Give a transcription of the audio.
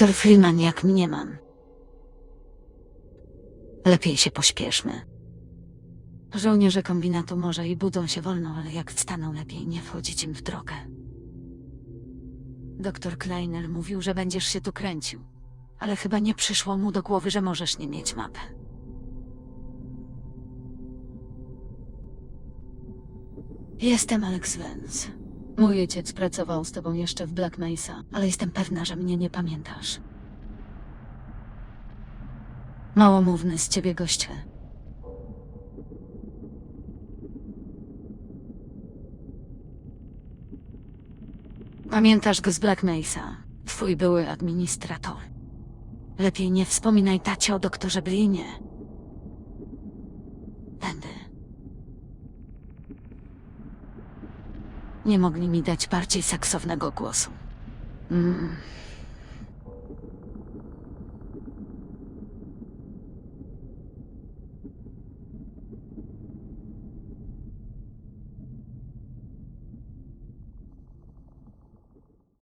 Doktor Freeman jak mnie mam. Lepiej się pośpieszmy. Żołnierze kombinatu może i budzą się wolno, ale jak wstaną, lepiej nie wchodzić im w drogę. Doktor Kleiner mówił, że będziesz się tu kręcił, ale chyba nie przyszło mu do głowy, że możesz nie mieć mapy. Jestem Alex Vance. Mój ojciec pracował z tobą jeszcze w Black Mesa, ale jestem pewna, że mnie nie pamiętasz. Małomówny z ciebie goście. Pamiętasz go z Black Mesa, twój były administrator. Lepiej nie wspominaj tacie o doktorze Blinie. Tędy. Nie mogli mi dać bardziej seksownego głosu. Mm,